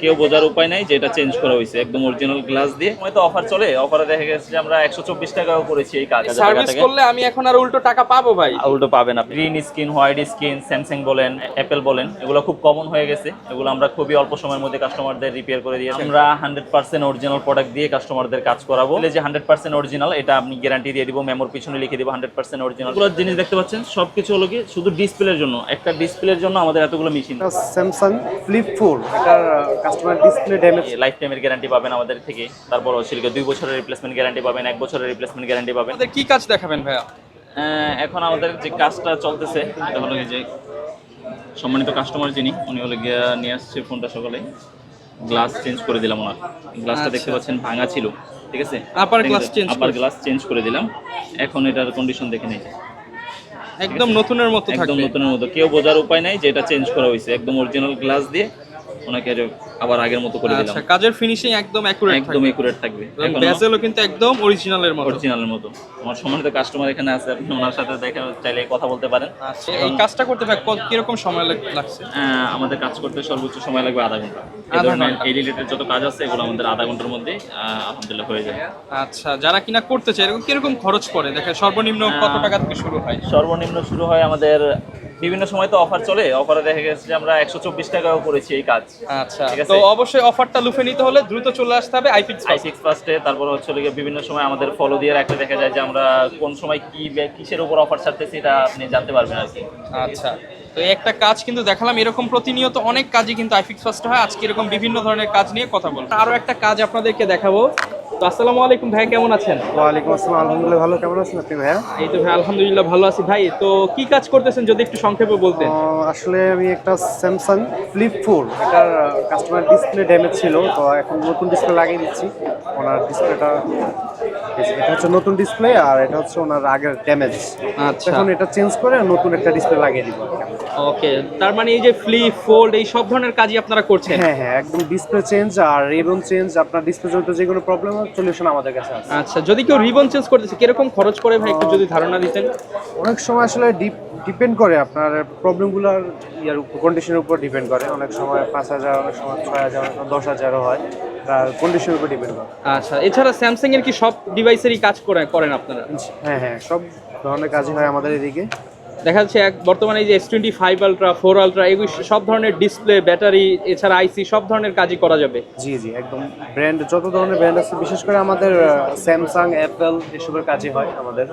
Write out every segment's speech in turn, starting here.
কেউ বোঝার উপায় নাই যে এটা চেঞ্জ করা হয়েছে একদম অরিজিনাল গ্লাস দিয়ে। হয়তো অফার চলে অফারে দেখা গেছে যে আমরা একশো চব্বিশ টাকাও করেছি এই কাজ সার্ভিস করলে আমি এখন আর উল্টো টাকা পাবো ভাই। উল্টো পাবেন আপনি। Green screen white screen Samsung বলেন অ্যাপেল বলেন এগুলো খুব কমন হয়ে গেছে। এগুলো আমরা খুবই অল্প সময়ের মধ্যে কাস্টমারদের রিপেয়ার করে দিয়েছি। আমরা হান্ড্রেড পার্সেন্ট অরিজিনাল প্রোডাক্ট দিয়ে কাস্টমারদের কাজ করাবো। বলে যে হান্ড্রেড পার্সেন্ট অরিজিনাল এটা আপনি গ্যারান্টি দিয়ে দিব মেমোর পিছনে লিখে দিব হান্ড্রেড পার্সেন্ট অরিজিনাল এগুলো জিনিস দেখতে পাচ্ছেন সবকিছু হলো কি শুধু ডিসপ্লের জন্য। একটা ডিসপ্লের জন্য আমাদের এতগুলো মেশিন স্যামসাং ফ্লিপ ফোর এটার কাস্টমার ডিসপ্লে ড্যামেজ লাইফ টাইমের গ্যারান্টি পাবেন আমাদের থেকে। তারপর গিয়ে দুই বছরের রিপ্লেসমেন্ট গ্যারান্টি পাবেন এক বছরের রিপ্লেসমেন্ট গ্যারান্টি পাবেন। আপনাদের কি কাজ দেখাবেন ভাইয়া? এখন আমাদের যে কাজটা চলতেছে এটা হলো যে সম্মানিত কাস্টমার যিনি উনি হলো গিয়ে নিয়ে আসছে ফোনটা সকালে। গ্লাস চেঞ্জ করে দিলাম ওনার। গ্লাসটা দেখতে আচ্ছা। পাচ্ছেন ভাঙা ছিল ঠিক আছে? Upper glass change upper glass change করে দিলাম। এখন এটার কন্ডিশন দেখে নেই। একদম নতুনের মতো একদম নতুনের মতো। কেউ বোঝার উপায় নাই যে এটা চেঞ্জ করা হয়েছে। একদম অরিজিনাল গ্লাস দিয়ে ওনাকে আবার আগের মতো করে দিলাম। আচ্ছা কাজের ফিনিশিং একদম অ্যাকুরেট একদম একুরেট থাকবে। এবং বেজেলও কিন্তু একদম অরিজিনালের মতো। অরিজিনালের মতো। আমার সম্মানিত কাস্টমার এখানে আছে আপনি ওনার সাথে দেখা চাইলে কথা বলতে পারেন। আচ্ছা এই কাজটা করতে ভাই কত- কীরকম সময় লাগ- লাগছে? আহ, আমাদের কাজ করতে সর্বোচ্চ সময় লাগবে আধা ঘণ্টা। এই ধরনের এই রিলেটেড যত কাজ আছে এগুলো আমাদের আধা ঘণ্টার মধ্যে আলহামদুলিল্লাহ হয়ে যায় আচ্ছা যারা কিনা করতে চায় এরকম কীরকম খরচ পড়ে? দেখেন সর্বনিম্ন কত টাকা থেকে শুরু হয়? সর্বনিম্ন শুরু হয় আমাদের বিভিন্ন সময় তো অফার চলে। অফারে দেখা গেছে যে আমরা একশো চব্বিশ টাকাও করেছি এই কাজ। আচ্ছা তো অবশ্যই অফারটা লুফে নিতে হলে দ্রুত চলে আসতে হবে আইপিক্স আই সিক্স ফার্স্টে তারপর হচ্ছে গিয়ে বিভিন্ন সময় আমাদের ফলো দিয়ে রাখলে দেখা যায় যে আমরা কোন সময় কি কিসের উপর অফার ছাড়তেছি এটা আপনি জানতে পারবেন আর কি। আচ্ছা তো একটা কাজ কিন্তু দেখালাম এরকম প্রতিনিয়ত অনেক কাজই কিন্তু আইফিক্স ফার্স্ট হয়। আজকে এরকম বিভিন্ন ধরনের কাজ নিয়ে কথা বলব। আরও একটা কাজ আপনাদেরকে দেখাবো। তো আসসালামু আলাইকুম ভাই কেমন আছেন? ওয়ালাইকুম আসসালাম আলহামদুলিল্লাহ ভালো কেমন আছেন আপনি ভাইয়া? এই তো ভাই আলহামদুলিল্লাহ ভালো আছি ভাই। তো কি কাজ করতেছেন যদি একটু সংক্ষেপে বলতেন? আসলে আমি একটা স্যামসাং ফ্লিপ ফোর এটার কাস্টমার ডিসপ্লে ড্যামেজ ছিল তো এখন নতুন ডিসপ্লে লাগিয়ে দিচ্ছি। ওনার ডিসপ্লেটা এটা হচ্ছে নতুন ডিসপ্লে আর এটা হচ্ছে ওনার আগের ড্যামেজ আচ্ছা। এখন এটা চেঞ্জ করে নতুন একটা ডিসপ্লে লাগিয়ে দিব। ওকে তার মানে এই যে ফ্লিপ ফোল্ড এই সব ধরনের কাজই আপনারা করছেন? হ্যাঁ হ্যাঁ একদম ডিসপ্লে চেঞ্জ আর রিবন চেঞ্জ আপনার ডিসপ্লে জনিত যে কোনো প্রবলেম সলিউশন আমাদের কাছে আছে। আচ্ছা যদি কেউ রিবন চেঞ্জ করতেছে কীরকম খরচ পড়ে ভাই একটু যদি ধারণা দিতেন? অনেক সময় আসলে ডিপেন্ড করে আপনার প্রবলেমগুলোর ইয়ার কন্ডিশনের উপর ডিপেন্ড করে। অনেক সময় পাঁচ হাজার অনেক সময় ছয় হাজার অনেক সময় দশ হাজারও হয়। তার কন্ডিশনের উপর ডিপেন্ড করে। আচ্ছা এছাড়া স্যামসাং এর কি সব ডিভাইসেরই কাজ করে করেন আপনারা? হ্যাঁ হ্যাঁ সব ধরনের কাজই হয় আমাদের এদিকে। দেখা যাচ্ছে এক বর্তমানে এই যে S twenty five Ultra four Ultra এগুলো সব ধরনের ডিসপ্লে ব্যাটারি এছাড়া আইসি সব ধরনের কাজই করা যাবে। জি জি একদম। ব্র্যান্ড যত ধরনের ব্র্যান্ড আছে বিশেষ করে আমাদের স্যামসাং অ্যাপেল এসবের কাজই হয় আমাদের।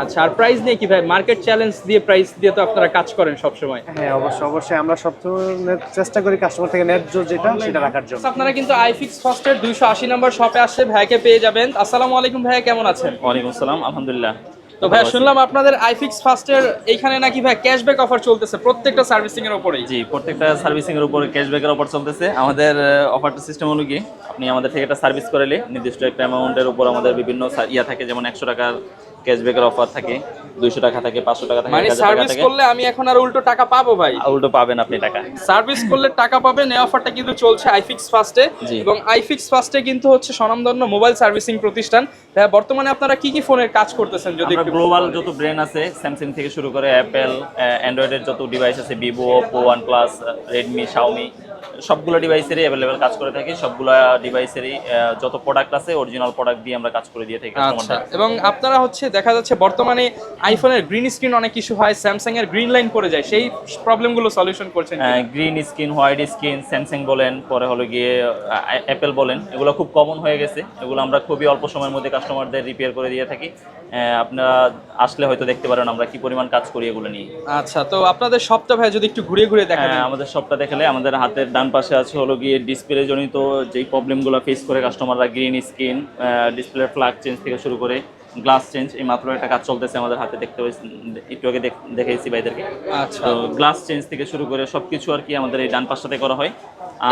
আচ্ছা আর প্রাইস নিয়ে কি ভাই? মার্কেট চ্যালেঞ্জ দিয়ে প্রাইস দিয়ে তো আপনারা কাজ করেন সব সময় হ্যাঁ অবশ্যই অবশ্যই। আমরা সবসময় নে- চেষ্টা করি কাস্টমার থেকে ন্যায্য যেটা সেটা রাখার জন্য। আপনারা কিন্তু আইফিক্স ফার্স্টের দুইশো আশি নম্বর শপে আসছে ভাইকে পেয়ে যাবেন। আসসালামু আলাইকুম ভাইয়া কেমন আছেন? ওয়ালাইকুম আসসালাম আলহামদুলিল্লাহ। তো ভাই শুনলাম আপনাদের আইফিক্স ফাস্টের এইখানে নাকি ভাই ক্যাশব্যাক অফার চলতেছে প্রত্যেকটা সার্ভিসিং এর উপরেই। জি প্রত্যেকটা সার্ভিসিং এর উপর ক্যাশব্যাকের অফার চলতেছে। আমাদের অফারটা সিস্টেম হলো কি আপনি আমাদের থেকে একটা সার্ভিস করালে নির্দিষ্ট একটা অ্যামাউন্টের উপর আমাদের বিভিন্ন ইয়া থাকে যেমন একশো টাকার ক্যাশব্যাকের অফার থাকে দুইশো টাকা থাকে পাঁচশো টাকা থাকে মানে সার্ভিস করলে আমি এখন আর উল্টো টাকা পাবো ভাই। উল্টো পাবেন আপনি টাকা। সার্ভিস করলে টাকা পাবেন এই অফারটা কিন্তু চলছে আইফিক্স ফার্স্টে। এবং আইফিক্স ফার্স্টে কিন্তু হচ্ছে স্বনামধন্য মোবাইল সার্ভিসিং প্রতিষ্ঠান। ভাইয়া, বর্তমানে আপনারা কি কি ফোনের কাজ করতেছেন যদি গ্লোবাল যত ব্র্যান্ড আছে স্যামসাং থেকে শুরু করে অ্যাপেল অ্যান্ড্রয়েডের যত ডিভাইস আছে Vivo Oppo OnePlus Redmi Xiaomi সবগুলো ডিভাইসেরই অ্যাভেলেবেল কাজ করে থাকি। সবগুলো ডিভাইসেরই যত প্রোডাক্ট আছে অরিজিনাল প্রোডাক্ট দিয়ে আমরা কাজ করে দিয়ে থাকি আচ্ছা এবং আপনারা হচ্ছে দেখা যাচ্ছে বর্তমানে আইফোনের গ্রিন স্ক্রিন অনেক ইস্যু হয় স্যামসাং এর গ্রিন লাইন পড়ে যায় সেই প্রবলেমগুলো সলিউশন করছেন? Green screen white screen Samsung বলেন পরে হলো গিয়ে অ্যাপেল বলেন এগুলো খুব কমন হয়ে গেছে। এগুলো আমরা খুবই অল্প সময়ের মধ্যে কাস্টমারদের রিপেয়ার করে দিয়ে থাকি। আপনারা আসলে হয়তো দেখতে পারেন আমরা কি পরিমাণ কাজ করি এগুলো নিয়ে। আচ্ছা তো আপনাদের সবটা ভাই যদি একটু ঘুরে ঘুরে দেখান। হ্যাঁ, আমাদের সবটা দেখালে আমাদের হাতের ডান পাশে আছে হলো গিয়ে ডিসপ্লে জনিত যেই প্রবলেমগুলো ফেস করে কাস্টমাররা green screen display flag change থেকে শুরু করে গ্লাস চেঞ্জ এই মাত্র একটা কাজ চলতেছে আমাদের হাতে দেখতে একটু আগে দেখেছি ভাইদেরকে। আচ্ছা। গ্লাস চেঞ্জ থেকে শুরু করে সব কিছু আর কি আমাদের এই ডান পাশটাতে করা হয়।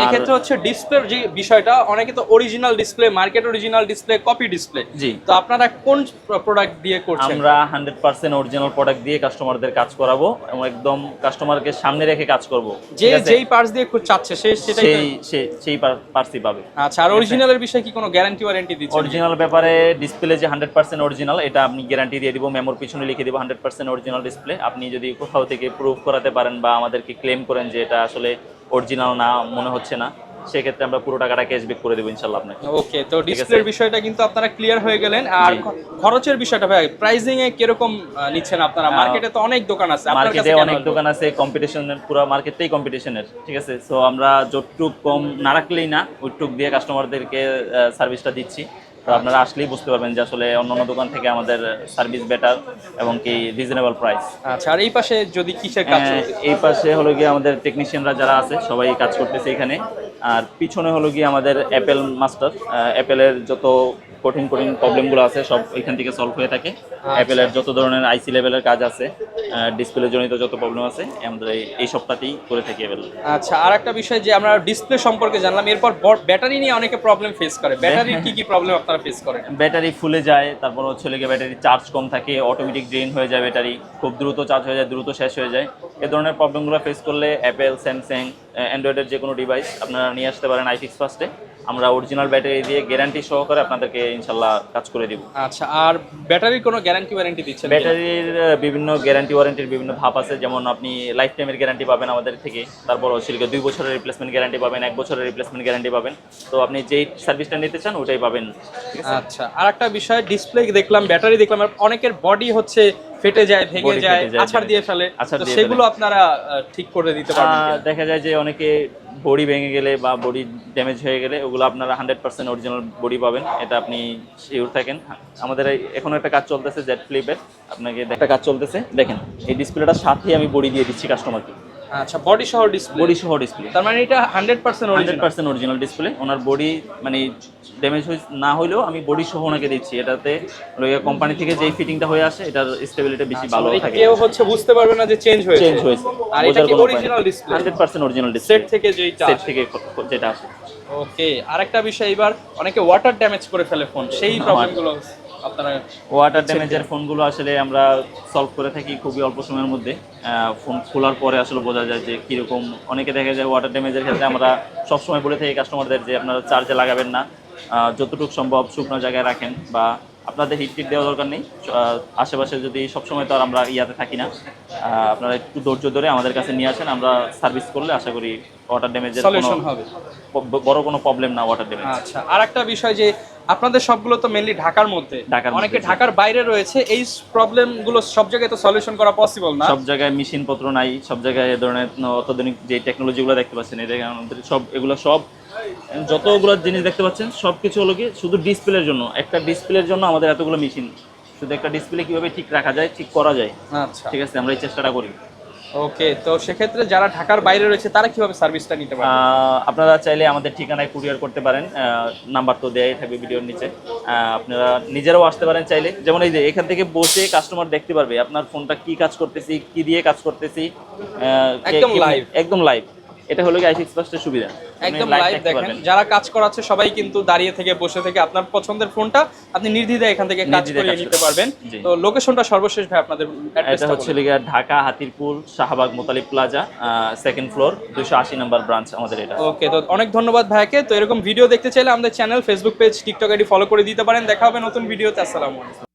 এক্ষেত্রে হচ্ছে ডিসপ্লের যে বিষয়টা অনেকে তো original display market original display copy display জি। তো আপনারা কোন প্রোডাক্ট দিয়ে করছেন? আমরা হান্ড্রেড পার্সেন্ট অরিজিনাল প্রোডাক্ট দিয়ে কাস্টমারদের কাজ করাবো এবং একদম কাস্টমারকে সামনে রেখে কাজ করব। যে যেই পার্টস দিয়ে খুব চাচ্ছে সে সেটাই সেই সেই পার্সি পাবে। আচ্ছা আর অরিজিনালের বিষয়ে কি কোনো গ্যারান্টি ওয়ারেন্টি দিচ্ছেন? অরিজিনাল ব্যাপারে ডিসপ্লে যে হান্ড্রেড পার্সেন্ট অরিজিনাল এটা আপনি গ্যারান্টি দিয়ে দিব মেমোর পিছনে লিখে দিব হান্ড্রেড পার্সেন্ট অরিজিনাল ডিসপ্লে আপনি যদি কোথাও থেকে প্রুভ করাতে পারেন বা আমাদেরকে ক্লেম করেন যে এটা আসলে অরিজিনাল না মনে হচ্ছে না সেক্ষেত্রে আমরা পুরো টাকাটা ক্যাশব্যাক করে দেবো ইনশাল্লাহ আপনাকে। ওকে তো ডিসপ্লের বিষয়টা কিন্তু আপনারা ক্লিয়ার হয়ে গেলেন। আর খরচের বিষয়টা ভাই প্রাইসিং এ কীরকম নিচ্ছেন আপনারা? মার্কেটে তো অনেক দোকান আছে আপনার মার্কেটে কাছে অনেক দোকান আছে কম্পিটিশনের পুরো মার্কেটটাই কম্পিটিশনের ঠিক আছে? সো আমরা যতটুক কম না রাখলেই না ওইটুক দিয়ে কাস্টমারদেরকে সার্ভিসটা দিচ্ছি। তো আপনারা আসলেই বুঝতে পারবেন যে আসলে অন্য অন্য দোকান থেকে আমাদের সার্ভিস বেটার এবং কি রিজনেবল প্রাইস আচ্ছা আর এই পাশে যদি কিসের কাজ এই পাশে হলো গিয়ে আমাদের টেকনিশিয়ানরা যারা আছে সবাই কাজ করতেছে এখানে। আর পিছনে হলো গিয়ে আমাদের অ্যাপেল মাস্টার অ্যাপেলের যত কঠিন কঠিন প্রবলেমগুলো আছে সব এখান থেকে সলভ হয়ে থাকে। অ্যাপেলের যত ধরনের আইসি লেভেলের কাজ আছে ডিসপ্লে জনিত যত প্রবলেম আছে আমাদের এই- এই সপ্তাহতেই করে থাকি অ্যাপেল আচ্ছা আর একটা বিষয় যে আমরা ডিসপ্লে সম্পর্কে জানলাম এরপর ব্যাটারি নিয়ে অনেকে প্রবলেম ফেস করে। ব্যাটারির কি কি প্রবলেম আপনারা ফেস করেন? ব্যাটারি ফুলে যায় তারপর হচ্ছে লেগে ব্যাটারি চার্জ কম থাকে অটোমেটিক ড্রেন হয়ে যায় ব্যাটারি খুব দ্রুত চার্জ হয়ে যায় দ্রুত শেষ হয়ে যায়। এ ধরনের প্রবলেমগুলো ফেস করলে অ্যাপেল স্যামসাং অ্যান্ড্রয়েডের যে কোনো ডিভাইস আপনারা নিয়ে আসতে পারেন আইফিক্স ফার্স্টে আমরা অরিজিনাল ব্যাটারি দিয়ে গ্যারান্টি সহকারে আপনাদেরকে ইনশাল্লাহ কাজ করে দিব। আচ্ছা আর ব্যাটারির কোনো গ্যারান্টি ওয়ারেন্টি দিচ্ছেন ব্যাটারির বিভিন্ন গ্যারান্টি ওয়ারেন্টির বিভিন্ন ধাপ আছে। যেমন আপনি লাইফ টাইমের গ্যারান্টি পাবেন আমাদের থেকে। তারপর হচ্ছে দুই বছরের রিপ্লেসমেন্ট গ্যারান্টি পাবেন এক বছরের রিপ্লেসমেন্ট গ্যারান্টি পাবেন। তো আপনি যেই সার্ভিসটা নিতে চান ওটাই পাবেন। আচ্ছা আর একটা বিষয় ডিসপ্লে দেখলাম ব্যাটারি দেখলাম অনেকের বডি হচ্ছে ফেটে যায় ভেঙে যায় আছাড় দিয়ে ফেলে। তো সেগুলো আপনারা ঠিক করে দিতে পারবেন। দেখা যায় যে অনেকে বডি ভেঙে গেলে বা বডি ড্যামেজ হয়ে গেলে ওগুলো আপনারা হান্ড্রেড পার্সেন্ট অরিজিনাল বডি পাবেন। এটা আপনি শিওর থাকেন। আমাদের এখন একটা কাজ চলতেছে জেড ফ্লিপের আপনাকে একটা কাজ চলতেছে। দেখেন এই ডিসপ্লেটার সাথেই আমি বডি দিয়ে দিচ্ছি কাস্টমারকে আচ্ছা বডি সহ ডিসপ্লে বডি সহ ডিসপ্লে তার মানে এটা hundred percent original percent original display ওনার বডি মানে ড্যামেজ না হলেও আমি বডি সহ ওনাকে দিচ্ছি। এটাতে কোম্পানি থেকে যেই ফিটিংটা হয়ে আসে এটার স্টেবিলিটি বেশি ভালো থাকে। আচ্ছা, মানে কেউ হচ্ছে বুঝতে পারবে না যে চেঞ্জ হয়েছে। চেঞ্জ হয়েছে। আর এটা কি original display hundred percent original display set থেকে যেইটা সেট থেকে যেটা আসে। ওকে আরেকটা বিষয় এবার অনেকে ওয়াটার ড্যামেজ করে ফেলে ফোন সেই প্রবলেমগুলো আপনারা ওয়াটার ড্যামেজের ফোনগুলো আসলে আমরা সলভ করে থাকি খুবই অল্প সময়ের মধ্যে। ফোন খোলার পরে আসলে বোঝা যায় যে কীরকম অনেকে দেখা যায় ওয়াটার ড্যামেজের ক্ষেত্রে আমরা সবসময় বলে থাকি কাস্টমারদের যে আপনারা চার্জে লাগাবেন না। যতটুকু সম্ভব শুকনো জায়গায় রাখেন বা আপনাদের হিট টিট দেওয়া দরকার নেই। আশেপাশে যদি সবসময় তো আর আমরা ইয়াতে থাকি না আপনারা একটু ধৈর্য ধরে আমাদের কাছে নিয়ে আসেন। আমরা সার্ভিস করলে আশা করি ওয়াটার ড্যামেজের সলিউশন হবে। বড় কোনো প্রবলেম না ওয়াটার ড্যামেজ আচ্ছা আর একটা বিষয় যে আপনাদের সবগুলো তো মেনলি ঢাকার মধ্যে। অনেকে ঢাকার বাইরে রয়েছে এই প্রবলেমগুলো সব জায়গায় তো সলিউশন করা পসিবল না? সব জায়গায় মেশিন পত্র নাই সব জায়গায় এ ধরনের অত্যাধুনিক যে টেকনোলজিগুলো দেখতে পাচ্ছেন এটা আমাদের সব এগুলো সব যতগুলো জিনিস দেখতে পাচ্ছেন সব কিছু হলো কি শুধু ডিসপ্লের জন্য। একটা ডিসপ্লের জন্য আমাদের এতগুলো মেশিন শুধু একটা ডিসপ্লে কীভাবে ঠিক রাখা যায় ঠিক করা যায়। আচ্ছা। ঠিক আছে আমরা এই চেষ্টাটা করি। ওকে তো সেক্ষেত্রে যারা ঢাকার বাইরে রয়েছে তারা কীভাবে সার্ভিসটা নিতে পারে আপনারা চাইলে আমাদের ঠিকানায় কুরিয়ার করতে পারেন। নাম্বার তো দেয়াই থাকবে ভিডিওর নিচে। আপনারা নিজেরাও আসতে পারেন চাইলে। যেমন এই যে এখান থেকে বসে কাস্টমার দেখতে পারবে আপনার ফোনটা কি কাজ করতেছি কি দিয়ে কাজ করতেছি একদম লাইভ একদম লাইভ এটা হলো কি আইফিক্স ফার্স্টের সুবিধা একদম লাইভ দেখেন। যারা কাজ করাচ্ছে সবাই কিন্তু দাঁড়িয়ে থেকে বসে থেকে আপনার পছন্দের ফোনটা আপনি নির্দ্বিধায় এখান থেকে কাজ করিয়ে নিতে পারবেন। তো লোকেশনটা সর্বশেষ ভাই আপনাদের এটা হচ্ছে লিগা Dhaka Hatirpool Shahbag Motalib Plaza second floor দুশো আশি নাম্বার ব্রাঞ্চ আমাদের এটা। ওকে তো অনেক ধন্যবাদ ভাইকে। তো এরকম ভিডিও দেখতে চাইলে আমাদের channel Facebook page TikTok ID follow করে দিতে পারেন। দেখা হবে নতুন ভিডিওতে আসসালামু আলাইকুম।